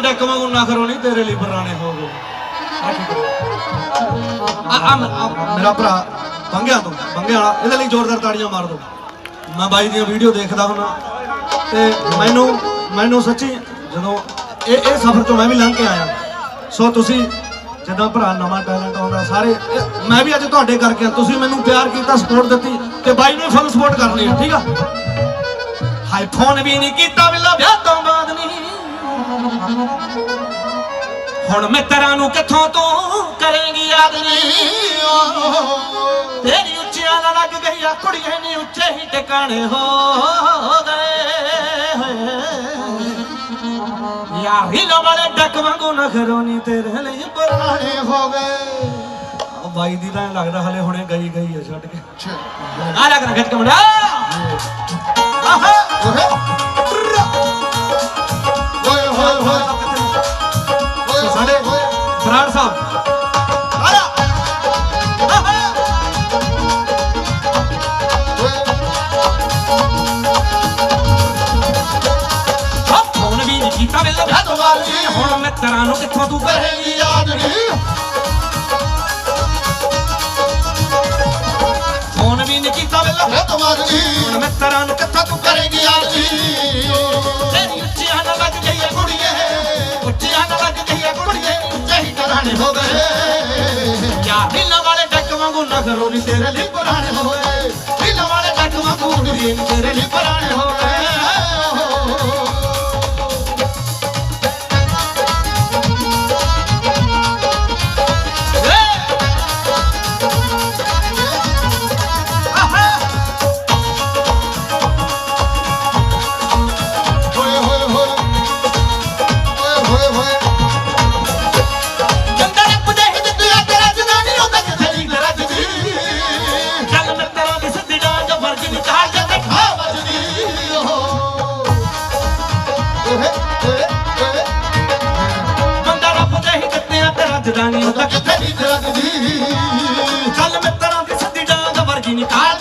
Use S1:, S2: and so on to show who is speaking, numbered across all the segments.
S1: Duck ਵਾਂਗੂ ਨਖਰੋ ਨਹੀਂ ਤੇਰੇ ਲਈ ਪੁਰਾਣੇ ਹੋ ਗਏ ਆ ਮੇਰਾ ਭਰਾ, ਬੰਗਿਆ ਤੋਂ ਬੰਗੇ ਵਾਲਾ, ਇਹਦੇ ਲਈ ਜ਼ੋਰਦਾਰ ਤਾੜੀਆਂ ਮਾਰ ਦੋ। ਮੈਂ ਬਾਈ ਦੀਆਂ ਵੀਡੀਓ ਦੇਖਦਾ ਹੁੰਨਾ, ਤੇ ਮੈਨੂੰ ਮੈਨੂੰ ਸੱਚੀ ਜਦੋਂ ਇਹ ਇਹ ਸਫ਼ਰ ਤੋਂ ਮੈਂ ਵੀ ਲੰਘ ਕੇ ਆਇਆ। ਸੋ ਤੁਸੀਂ ਜਦੋਂ ਭਰਾ ਨਵਾਂ ਟੈਲੈਂਟ ਆਉਂਦਾ, ਸਾਰੇ ਮੈਂ ਵੀ ਅੱਜ ਤੁਹਾਡੇ ਕਰਕੇ ਤੁਸੀਂ ਮੈਨੂੰ ਪਿਆਰ ਕੀਤਾ ਸਪੋਰਟ ਦਿੱਤੀ, ਤੇ ਬਾਈ ਨੂੰ ਫੁੱਲ ਸਪੋਰਟ ਕਰਨੀ ਠੀਕ ਆ? ਹਾਈ ਵੀ ਨਹੀਂ ਕੀਤਾ ਵੇਲਾ ਵਿਆਹ ਤੋਂ ਬਾਅਦ ਨਹੀਂ। ਹੁਣ ਮਿੱਤਰਾਂ ਨੂੰ ਕਿੱਥੋਂ ਤੂੰ ਕਰੇਂਗੀ ਯਾਦ ਨਹੀਂ ਤੇਰੀ ਉੱਚੀਆਂ ਨਾਲ ਲੱਗ ਗਈ ਆ ਕੁੜੀਏ ਨੀ ਉੱਚੇ ਹੀ ਟਿਕਾਣੇ ਹੋ ਗਏ ਯਾਰ ਵਾਲੇ ਡੱਕ ਵਾਂਗੂ ਨਖਰੋ ਨੀ ਤੇਰੇ ਲਈ ਪੁਰਾਣੇ
S2: ਹੋ ਗਏ।
S1: ਬਾਈ ਦੀ ਤਾਂ ਲੱਗਦਾ ਹਲੇ ਹੁਣੇ ਗਈ ਗਈ ਆ ਛੱਡ ਕੇ। ਆ ਲੱਗ ਰਿਹਾ ਖਿੱਚ ਕੇ ਮੁੰਡਾ। ਕੀਤਾ ਵੇਲੇ ਵਿਆਹ ਤੋਂ ਬਾਅਦ ਜੀ। ਹੁਣ ਮਿੱਤਰਾਂ ਨੂੰ ਕਿੱਥੋਂ ਤੂੰ ਕਰੇ
S2: ਯਾਦ ਨਹੀਂ
S1: ਫੋਨ ਵੀ ਨਹੀਂ ਕੀਤਾ ਵੇਲੇ
S2: ਇਹ ਤੁਹਾਡੀ
S1: ਹੁਣ ਮਿੱਤਰਾਂ ਨੂੰ ਕਿੱਥੋਂ ਤੂੰ ਕਰੇ
S2: ਯਾਦ ਨਹੀਂ
S1: ਤੇਰੀ ਉੱਚੀਆਂ ਨਾਲ ਲੱਗ ਗਈ ਕੁੜੀਏ। ਉੱਚੀਆਂ ਨਾਲ ਲੱਗ ਗਈ ਕੁੜੀਏ। ਉੱਚੇ ਹੀ
S2: ਹੋ ਗਏ।
S1: ਯਾਰ ਹਿੱਲਾਂ ਵਾਲੇ ਡੱਕ ਵਾਂਗੂ ਨਖਰੋ ਨੀ ਤੇਰੇ ਲਈ
S2: ਪੁਰਾਣੇ ਹੋ ਗਏ ਢਿੱਲਾਂ ਵਾਲੇ ਡੱਕ ਵਾਂਗੂ ਕੁੜੀਏ ਤੇਰੇ ਲਈ
S1: ਦਿੱਤਿਆ ਤੇਰਾ ਜਦਾਨੀ
S2: ਉਹਦਾ ਰੱਜਦੀ
S1: ਚੱਲ ਮਿੱਤਰਾਂ ਦੀ ਸਿੱਧੀ ਡਾਂਗ ਵਰਗੀ ਨਿਕਾਲ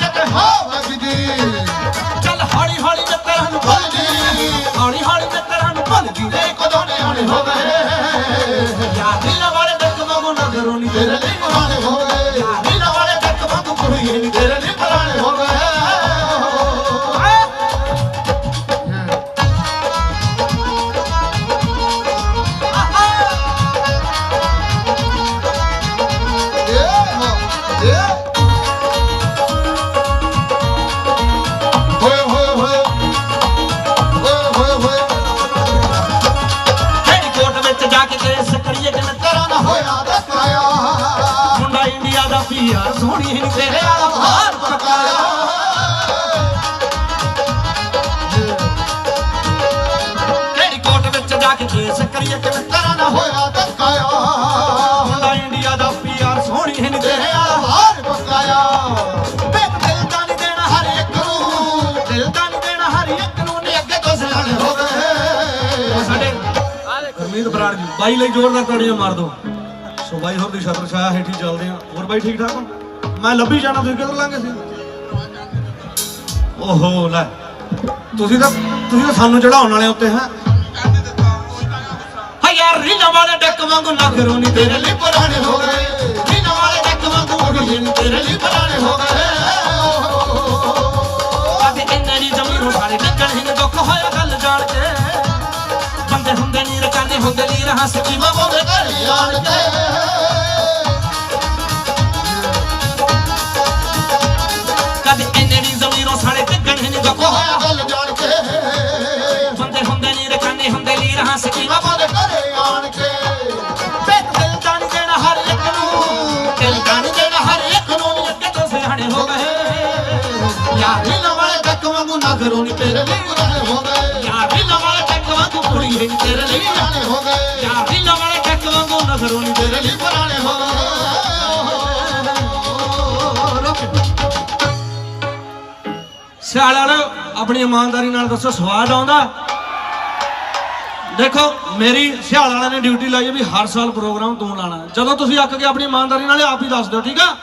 S1: ਪੀਆਰ ਸੋਹਣੀ ਹੀ ਨੀ ਤੇਰੇ ਵਾਲਾ ਬਾਹਰ ਪਕਾਇਆ ਕਿਹੜੀ ਕੋਰਟ ਵਿੱਚ ਜਾ ਕੇ ਕੇਸ ਕਰੀਏ ਕਿ ਮਿੱਤਰਾਂ
S2: ਤੇਰਾ ਨਾ ਹੋਇਆ ਦਕਾਇਆ
S1: ਮੁੰਡਾ ਇੰਡੀਆ ਦਾ ਪੀਆਰ ਸੋਹਣੀ ਹੀ ਨੀ ਤੇਰੇ
S2: ਤੇਰੇ
S1: ਵਾਲਾ
S2: ਵਾਲਾ ਹਾਰ ਪਕਾਇਆ
S1: ਵੇਖ ਦਿਲ ਦਾ ਨਹੀਂ ਦੇਣਾ ਹਰ ਇੱਕ ਨੂੰ ਦਿਲ ਦਾ ਨਹੀਂ ਦੇਣਾ ਹਰ ਇੱਕ ਨੂੰ ਨੇ ਅੱਗੇ ਤੋਂ ਸਿਆਣੇ ਹੋ
S2: ਹੋ ਗਏ
S1: ਸਾਡੇ ਗੁਰਮੀਤ ਬਰਾੜ ਜੀ ਬਾਈ ਲਈ ਜ਼ੋਰਦਾਰ ਤਾੜੀਆਂ ਮਾਰ ਦੋ। ਸੋ ਬਾਈ ਹੋਰ ਦੀ ਛਤਰ ਛਾਇਆ ਹੇਠੀ ਚੱਲਦੇ ਆ ਹੋਰ ਬਾਈ ਠੀਕ ਠਾਕ ਹੋ? ਮੈਂ ਲੱਭੀ ਜਾਣਾ, ਤੁਸੀਂ ਕਿੱਧਰ ਲੰਘੇ ਸੀ? ਓਹੋ, ਲੈ। ਤੁਸੀਂ ਤਾਂ ਤੁਸੀਂ ਤਾਂ ਸਾਨੂੰ ਚੜਾਉਣ ਵਾਲੇ ਉੱਤੇ, ਹੈ? ਹਾਂ ਯਾਰ ਰੀਨਾ ਵਾਲੇ ਡੱਕ ਵਾਂਗੂ ਨਖਰੋ ਨਹੀਂ ਤੇਰੇ
S2: ਲਈ ਪੁਰਾਣੇ
S1: ਰਕਾਨੇ ਹੁੰਦੇ ਨੀ ਰਹਾ ਸਕੀ
S2: ਮਾਮੋ ਦੇ ਘਰ ਆਣ ਕੇ।
S1: ਕਦੇ ਇੰਨੇ ਦੀ ਜ਼ਮੀਰੋਂ ਸਾਰੇ ਡੱਕਣ ਹੀ ਦੁੱਖ
S2: ਹੋਇਆ
S1: ਹੋਇਆ।
S2: ਗੱਲ ਜਾਣ ਕੇ।
S1: ਬੰਦੇ ਹੁੰਦੇ ਨੀ ਰਕਾਨੇ ਹੁੰਦੇ ਨੀ ਰਹਾ ਸਕੀ
S2: ਮਾਮੋ ਦੇ ਘਰ ਆਣ ਕੇ।
S1: ਬੇਤ ਦਿਲ ਦਾ ਨੀ ਦੇਣਾ ਹਰ ਇੱਕ ਨੂੰ ਦਿਲ ਦਾ ਨੀ ਦੇਣਾ ਹਰ ਇੱਕ ਨੂੰ ਨੀ ਅੱਗੇ ਤੋਂ ਸਿਆਣੇ ਹੋ ਗਏ। ਯਾਰ
S2: ਢੀਨਾਂ ਵਾਲੇ ਡੱਕ ਵਾਂਗੂ ਨਗਰੋਂ ਨੀ ਤੇਰੇ ਲਈ
S1: ਵਾਂਗੂ ਤੇਰੇ ਲਈ
S2: ਪੁਰਾਣੇ ਹੋ ਗਏ
S1: ਯਾਰ ਰੀਨਾ ਵਾਲੇ ਡੱਕ ਵਾਂਗੂ ਨਜ਼ਰੋਂ ਨੀ
S2: ਤੇਰੇ ਲਈ ਪੁਰਾਣੇ ਹੋ ਗਏ
S1: ਸਿਆਲ ਆਪਣੀ ਇਮਾਨਦਾਰੀ ਨਾਲ ਦੱਸੋ ਸਵਾਦ ਆਉਂਦਾ। ਦੇਖੋ, ਮੇਰੀ ਸਿਆਲ ਵਾਲਿਆਂ ਨੇ ਡਿਊਟੀ ਲਾਈ ਵੀ ਹਰ ਸਾਲ ਪ੍ਰੋਗਰਾਮ ਤੂੰ ਲਾਣਾ। ਜਦੋਂ ਤੁਸੀਂ ਅੱਕ ਕੇ ਆਪਣੀ ਇਮਾਨਦਾਰੀ ਨਾਲ ਆਪ ਹੀ ਦੱਸ ਦਿਓ, ਠੀਕ ਆ?